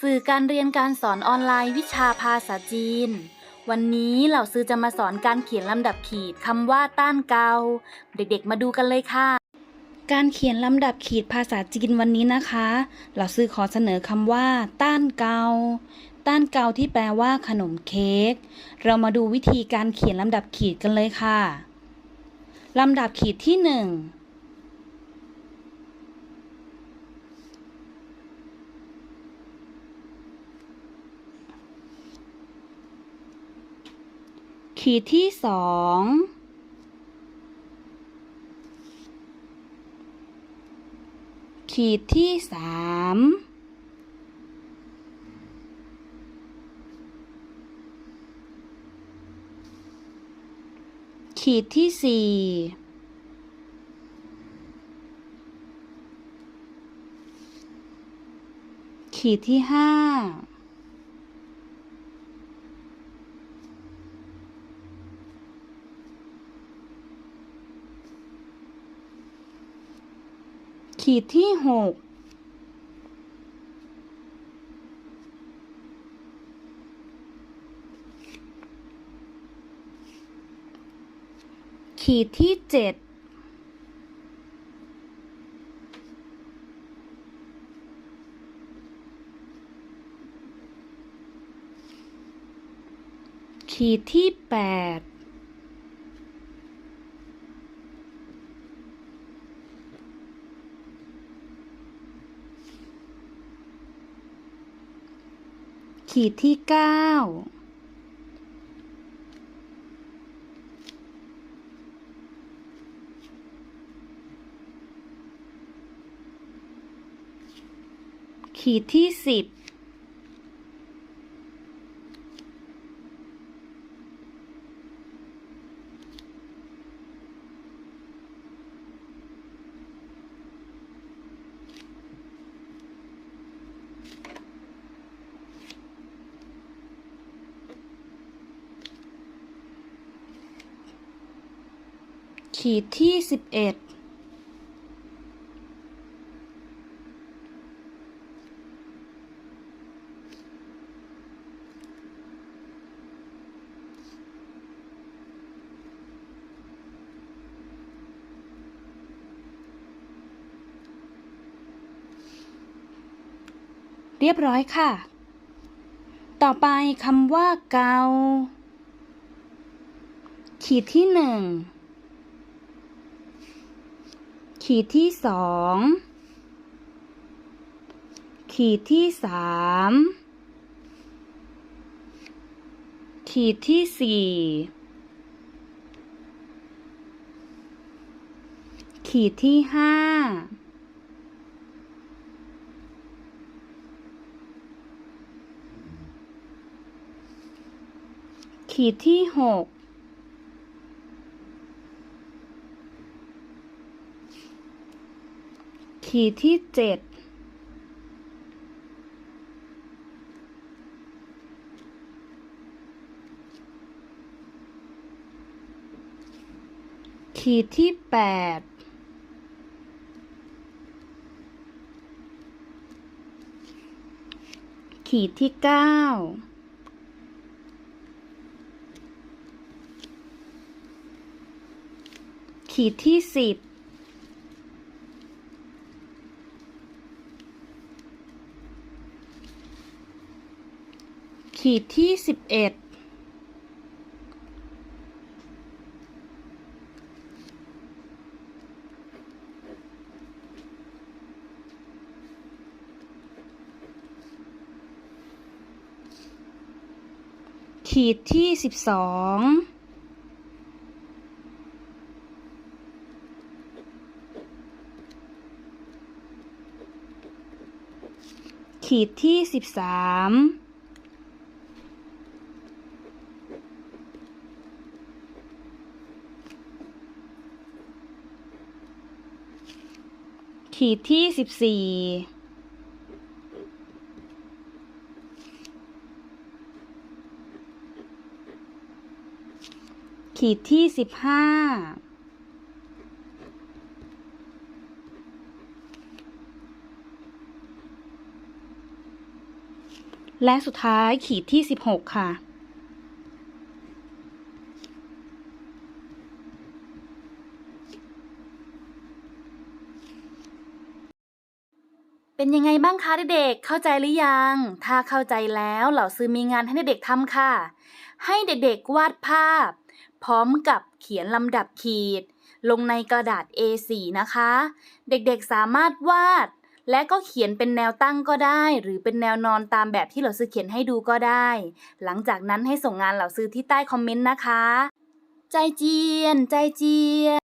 สื่อการเรียนการสอนออนไลน์วิชาภาษาจีน วันนี้เหล่าซื้อจะมาสอนการเขียนลำดับขีดคำว่าต้านเกา เด็กๆมาดูกันเลยค่ะ การเขียนลำดับขีดภาษาจีนวันนี้นะคะ เหล่าซื้อขอเสนอคำว่า ต้านเกา ต้านเกาที่แปลว่าขนมเค้ก เรามาดูวิธีการเขียนลำดับขีดกันเลยค่ะลำดับขีดที่หนึ่ง ขีดที่สองขีดที่สามขีดที่สี่ขีดที่ห้า ขีดที่หกขีดที่เจ็ดขีดที่แปด ขีดที่เก้าขีดที่สิบ ขีดที่สิบเอ็ดเรียบร้อยค่ะ ต่อไปคำว่าเกา ขีดที่หนึ่ง ขีดที่สอง ขีดที่สาม ขีดที่สี่ ขีดที่ห้า ขีดที่หก ขีดที่เจ็ดขีดที่แปดขีดที่เก้าขีดที่สิบ ขีดที่สิบเอ็ดขีดที่สิบสองขีดที่สิบสาม ขีดที่สิบสี่ขีดที่สิบห้าและสุดท้ายขีดที่16ค่ะ เป็นยังไงบ้างคะเด็กๆ เข้าใจหรือยัง ถ้าเข้าใจแล้วเหล่าซื้อมีงานให้เด็กๆทำค่ะ ให้เด็กๆวาดภาพ พร้อมกับเขียนลำดับขีด ลงในกระดาษ A4 นะคะ เด็กๆสามารถวาด และก็เขียนเป็นแนวตั้งก็ได้ หรือเป็นแนวนอนตามแบบที่เหล่าซื้อเขียนให้ดูก็ได้ หลังจากนั้นให้ส่งงานเหล่าซื้อที่ใต้คอมเมนต์นะคะ ใจเจียน ใจเจียน